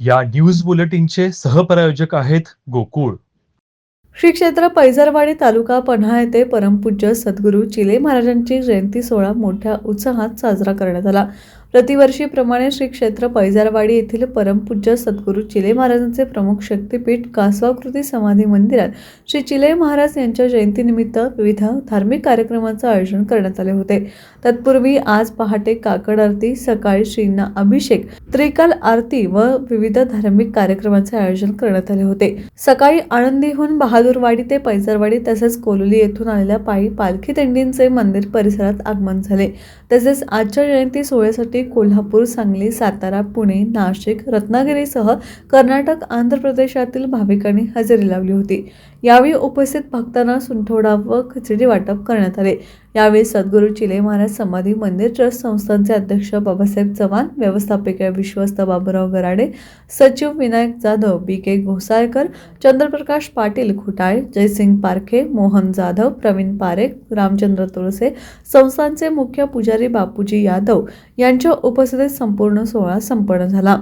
या न्यूज बुलेटिनचे सहप्रायोजक आहेत गोकुळ. श्री क्षेत्र पैजरवाडी तालुका पन्हा येथे परमपूज्य सद्गुरू चिले महाराजांची जयंती सोहळा मोठ्या उत्साहात साजरा करण्यात आला. प्रतिवर्षीप्रमाणे श्री क्षेत्र पैजारवाडी येथील परमपूज्य सद्गुरू चिले महाराजांचे प्रमुख शक्तिपीठ कासवाकृती समाधी मंदिरात श्री चिले महाराज यांच्या जयंतीनिमित्त विविध धार्मिक कार्यक्रमांचं आयोजन करण्यात आले होते. तत्पूर्वी आज पहाटे काकड आरती सकाळी श्रींना अभिषेक त्रिकाल आरती व विविध धार्मिक कार्यक्रमांचे आयोजन करण्यात आले होते. सकाळी आळंदीहून बहादूरवाडी ते पैजारवाडी तसेच कोलोली येथून आलेल्या पायी पालखी दिंडींचे मंदिर परिसरात आगमन झाले. तसेच आजच्या जयंती सोहळ्यासाठी कोल्हापूर सांगली सातारा पुणे नाशिक रत्नागिरीसह कर्नाटक आंध्र प्रदेशातील भाविकांनी हजेरी लावली होती. यावेळी उपस्थित भक्तांना सुंठोडा व खिचडी वाटप करण्यात आले. यावेळी सद्गुरू चिले महाराज समाधी मंदिर ट्रस्ट संस्थांचे अध्यक्ष बाबासाहेब चव्हाण व्यवस्थापिका विश्वस्त बाबूराव गराडे सचिव विनायक जाधव बी के घोसाळकर चंद्रप्रकाश पाटील खुटाळे जयसिंग पारखे मोहन जाधव प्रवीण पारेख रामचंद्र तुळसे संस्थांचे मुख्य पुजारी बापूजी यादव यांच्या उपस्थितीत संपूर्ण सोहळा संपन्न झाला.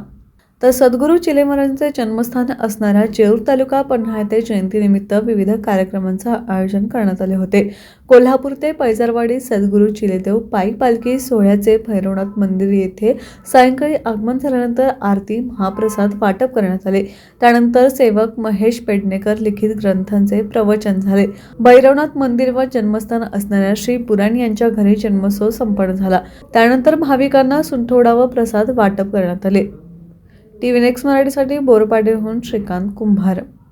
तर सद्गुरू चिले महाराजांचे जन्मस्थान असणाऱ्या जेऊर तालुका पन्हाळा येथे जयंतीनिमित्त विविध कार्यक्रमांचं आयोजन करण्यात आले होते. कोल्हापूर ते पैजारवाडी सद्गुरू चिलेदेव पायी पालखी सोहळ्याचे भैरवनाथ मंदिर येथे सायंकाळी आगमन झाल्यानंतर आरती महाप्रसाद वाटप करण्यात आले. त्यानंतर सेवक महेश पेडणेकर लिखित ग्रंथांचे प्रवचन झाले. भैरवनाथ मंदिर व जन्मस्थान असणाऱ्या श्री पुराण यांच्या घरी जन्मोत्सव संपन्न झाला. त्यानंतर भाविकांना सुंठोडा व प्रसाद वाटप करण्यात आले. टी व्ही नेक्स्ट मराठीसाठी बोरपाडेहून श्रीकांत कुंभार.